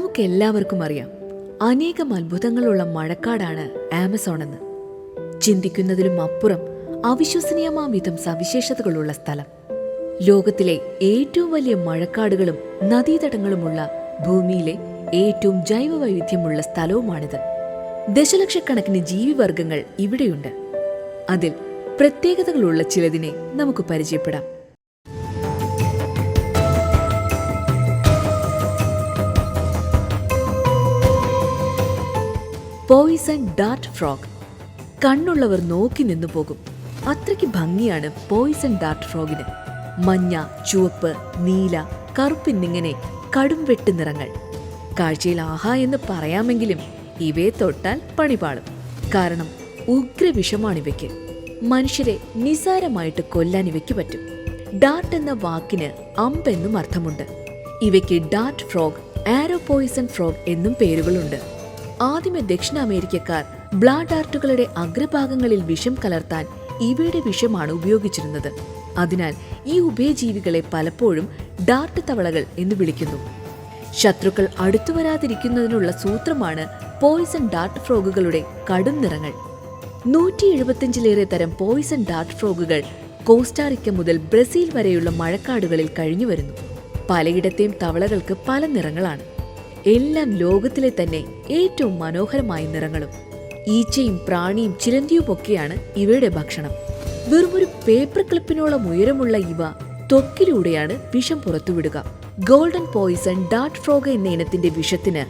നമുക്കെല്ലാവർക്കും അറിയാം. അനേകം അത്ഭുതങ്ങളുള്ള മഴക്കാടാണ് ആമസോൺ എന്ന് ചിന്തിക്കുന്നതിലും അപ്പുറം അവിശ്വസനീയമാം വിധം സവിശേഷതകളുള്ള സ്ഥലം. ലോകത്തിലെ ഏറ്റവും വലിയ മഴക്കാടുകളും നദീതടങ്ങളുമുള്ള ഭൂമിയിലെ ഏറ്റവും ജൈവ വൈവിധ്യമുള്ള സ്ഥലവുമാണിത്. ദശലക്ഷക്കണക്കിന് ജീവിവർഗങ്ങൾ ഇവിടെയുണ്ട്. അതിൽ പ്രത്യേകതകളുള്ള ചിലതിനെ നമുക്ക് പരിചയപ്പെടാം. പോയിസൺ ഡാർട്ട് ഫ്രോഗ് കണ്ണുള്ളവർ നോക്കി നിന്നു പോകും. അത്രയ്ക്ക് ഭംഗിയാണ് പോയിസൺ ഡാർട്ട് ഫ്രോഗിന് മഞ്ഞ ചുവപ്പ് നീല കറുപ്പിന്നിങ്ങനെ കടും വെട്ട് നിറങ്ങൾ. കാഴ്ചയിൽ ആഹാ എന്ന് പറയാമെങ്കിലും ഇവയെ തൊട്ടാൽ പണിപാളും. കാരണം ഉഗ്രവിഷമാണിവയ്ക്ക്. മനുഷ്യരെ നിസാരമായിട്ട് കൊല്ലാൻ ഇവയ്ക്ക് പറ്റും. ഡാർട്ട് എന്ന വാക്കിന് അമ്പെന്നും അർത്ഥമുണ്ട്. ഇവയ്ക്ക് dart frog arrow poison frog എന്നും പേരുകളുണ്ട്. ആദ്യമേ ദക്ഷിണാമേരിക്കക്കാർ ബ്ലാഡ് ആർട്ടുകളുടെ അഗ്രഭാഗങ്ങളിൽ വിഷം കലർത്താൻ ഇവയുടെ വിഷമാണ് ഉപയോഗിച്ചിരുന്നത്. അതിനാൽ ഈ ഉഭയജീവികളെ പലപ്പോഴും ഡാർട്ട് തവളകൾ എന്ന് വിളിക്കുന്നു. ശത്രുക്കൾ അടുത്തു വരാതിരിക്കുന്നതിനുള്ള സൂത്രമാണ് പോയിസൺ ഡാർട്ട് ഫ്രോഗുകളുടെ കടും നിറങ്ങൾ. നൂറ്റി എഴുപത്തിയഞ്ചിലേറെ തരം പോയിസൺ ഡാർട്ട് ഫ്രോഗുകൾ കോസ്റ്റാറിക്ക മുതൽ ബ്രസീൽ വരെയുള്ള മഴക്കാടുകളിൽ കഴിഞ്ഞുവരുന്നു. പലയിടത്തെയും തവളകൾക്ക് പല നിറങ്ങളാണ്. എല്ലാം ലോകത്തിലെ തന്നെ ഏറ്റവും മനോഹരമായ നിറങ്ങളും. ഈച്ചയും പ്രാണിയും ചിലന്തിയുമൊക്കെയാണ് ഇവയുടെ ഭക്ഷണം. വെറുമൊരു പേപ്പർ ക്ലിപ്പിനോളം ഉയരമുള്ള ഇവ ത്വക്കിലൂടെയാണ് വിഷം പുറത്തുവിടുക. ഗോൾഡൻ പോയിസൺ ഡാർട്ട് ഫ്രോഗ എന്ന ഇനത്തിന്റെ വിഷത്തിന്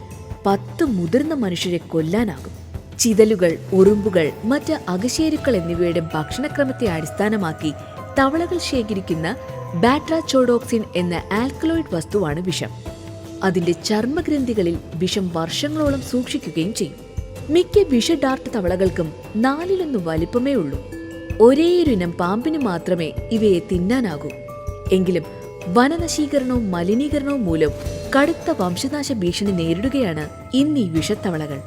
പത്ത് മുതിർന്ന മനുഷ്യരെ കൊല്ലാനാകും. ചിതലുകൾ ഉറുമ്പുകൾ മറ്റ് അകശേരുക്കൾ എന്നിവയുടെ ഭക്ഷണക്രമത്തെ അടിസ്ഥാനമാക്കി തവളകൾ ശേഖരിക്കുന്ന ബാട്രാചോഡോക്സിൻ എന്ന ആൽക്കലോയിഡ് വസ്തുവാണ് വിഷം. അതിന്റെ ചർമ്മഗ്രന്ഥികളിൽ വിഷം വർഷങ്ങളോളം സൂക്ഷിക്കുകയും ചെയ്യും. മിക്ക വിഷ ഡാർട്ട് തവളകൾക്കും നാലിലൊന്ന് വലിപ്പമേ ഉള്ളൂ. ഒരേയൊരിനം പാമ്പിന് മാത്രമേ ഇവയെ തിന്നാനാകൂ. എങ്കിലും വനനശീകരണവും മലിനീകരണവും മൂലം കടുത്ത വംശനാശ ഭീഷണി നേരിടുകയാണ് ഇന്ന് ഈ വിഷത്തവളകൾ.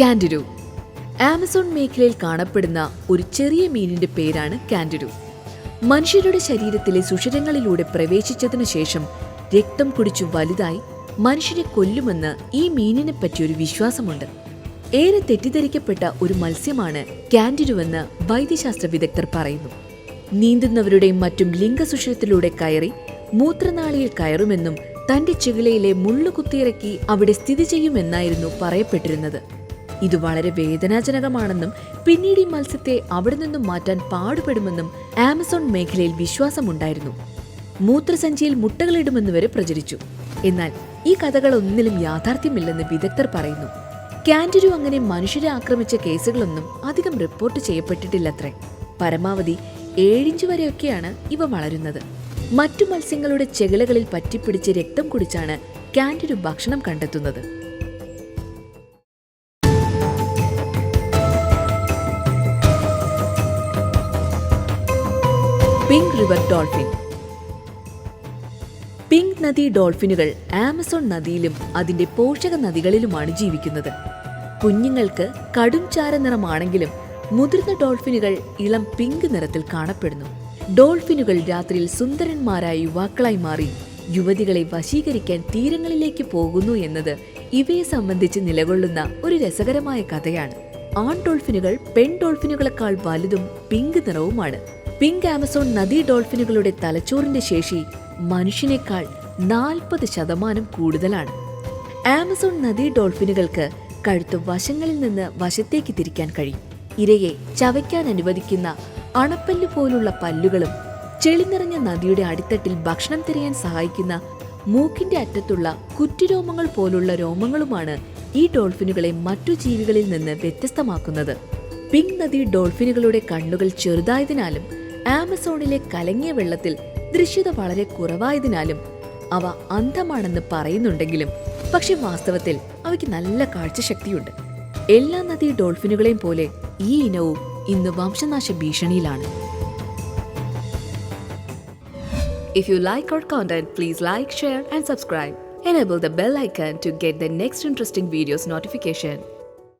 കാൻഡിരു ആമസോൺ മേഖലയിൽ കാണപ്പെടുന്ന ഒരു ചെറിയ മീനിന്റെ പേരാണ് കാൻഡിഡു മനുഷ്യരുടെ ശരീരത്തിലെ സുഷിരങ്ങളിലൂടെ പ്രവേശിച്ചതിനു ശേഷം രക്തം കുടിച്ചു വലുതായി മനുഷ്യരെ കൊല്ലുമെന്ന് ഈ മീനിനെ പറ്റിയൊരു വിശ്വാസമുണ്ട്. ഏറെ തെറ്റിദ്ധരിക്കപ്പെട്ട ഒരു മത്സ്യമാണ് കാൻഡിരുവെന്ന് വൈദ്യശാസ്ത്ര വിദഗ്ധർ പറയുന്നു. നീന്തുന്നവരുടെയും മറ്റും ലിംഗസുഷിരത്തിലൂടെ കയറി മൂത്രനാളിയിൽ കയറുമെന്നും തന്റെ ചെകിളയിലെ മുള്ളു കുത്തിയിറക്കി അവിടെ സ്ഥിതി ചെയ്യുമെന്നായിരുന്നു പറയപ്പെട്ടിരുന്നത്. ഇത് വളരെ വേദനാജനകമാണെന്നും പിന്നീട് ഈ മത്സ്യത്തെ അവിടെ നിന്നും മാറ്റാൻ പാടുപെടുമെന്നും ആമസോൺ മേഖലയിൽ വിശ്വാസമുണ്ടായിരുന്നു. മൂത്രസഞ്ചിയിൽ മുട്ടകളിടുമെന്ന് വരെ പ്രചരിച്ചു. എന്നാൽ ഈ കഥകളൊന്നിലും യാഥാർത്ഥ്യമില്ലെന്ന് വിദഗ്ധർ പറയുന്നു. കാൻഡിരു അങ്ങനെ മനുഷ്യരെ ആക്രമിച്ച കേസുകളൊന്നും അധികം റിപ്പോർട്ട് ചെയ്യപ്പെട്ടിട്ടില്ലത്രേ. പരമാവധി ഏഴിഞ്ച് വരെയൊക്കെയാണ് ഇവ വളരുന്നത്. മറ്റു മത്സ്യങ്ങളുടെ ചെകിളകളിൽ പറ്റിപ്പിടിച്ച് രക്തം കുടിച്ചാണ് കാൻഡിരു ഭക്ഷണം കണ്ടെത്തുന്നത്. Pink river dolphin. പിങ്ക് നദി ഡോൾഫിനുകൾ ആമസോൺ നദിയിലും അതിന്റെ പോഷക നദികളിലുമാണ് ജീവിക്കുന്നത്. കുഞ്ഞുങ്ങൾക്ക് കടും ചാര നിറമാണെങ്കിലും മുതിർന്ന ഡോൾഫിനുകൾ ഇളം പിങ്ക് നിറത്തിൽ കാണപ്പെടുന്നു. ഡോൾഫിനുകൾ രാത്രിയിൽ സുന്ദരന്മാരായ യുവാക്കളായി മാറി യുവതികളെ വശീകരിക്കാൻ തീരങ്ങളിലേക്ക് പോകുന്നു എന്നത് ഇവയെ സംബന്ധിച്ച് നിലകൊള്ളുന്ന ഒരു രസകരമായ കഥയാണ്. ആൺ ഡോൾഫിനുകൾ പെൺ ഡോൾഫിനുകളെക്കാൾ വലുതും പിങ്ക് നിറവുമാണ്. പിങ്ക് ആമസോൺ നദീ ഡോൾഫിനുകളുടെ തലച്ചോറിന്റെ ശേഷി മനുഷ്യനേക്കാൾ നാൽപ്പത് ശതമാനം കൂടുതലാണ്. ആമസോൺ നദീ ഡോൾഫിനുകൾക്ക് കഴുത്ത് വശങ്ങളിൽ നിന്ന് വശത്തേക്ക് തിരിക്കാൻ കഴിയും. ഇരയെ ചവയ്ക്കാൻ അനുവദിക്കുന്ന അണപ്പല്ല് പോലുള്ള പല്ലുകളും ചെളി നിറഞ്ഞ നദിയുടെ അടിത്തട്ടിൽ ഭക്ഷണം തിരയാൻ സഹായിക്കുന്ന മൂക്കിന്റെ അറ്റത്തുള്ള കുറ്റിരോമങ്ങൾ പോലുള്ള രോമങ്ങളുമാണ് ഈ ഡോൾഫിനുകളെ മറ്റു ജീവികളിൽ നിന്ന് വ്യത്യസ്തമാക്കുന്നത്. പിങ്ക് നദി ഡോൾഫിനുകളുടെ കണ്ണുകൾ ചെറുതായതിനാലും ആമസോണിലെ കലങ്ങിയ വെള്ളത്തിൽ ദൃശ്യത വളരെ കുറവായതിനാലും അവ അന്ധമാണെന്ന് പറയുന്നുണ്ടെങ്കിലും പക്ഷെ വാസ്തവത്തിൽ അവയ്ക്ക് നല്ല കാഴ്ചശക്തിയുണ്ട്. എല്ലാ നദീ ഡോൾഫിനുകളെയും പോലെ ഈ ഇനവും ഇന്ന് വംശനാശ ഭീഷണിയിലാണ്. If you like our content please like share and subscribe enable the bell icon to get the next interesting videos notification.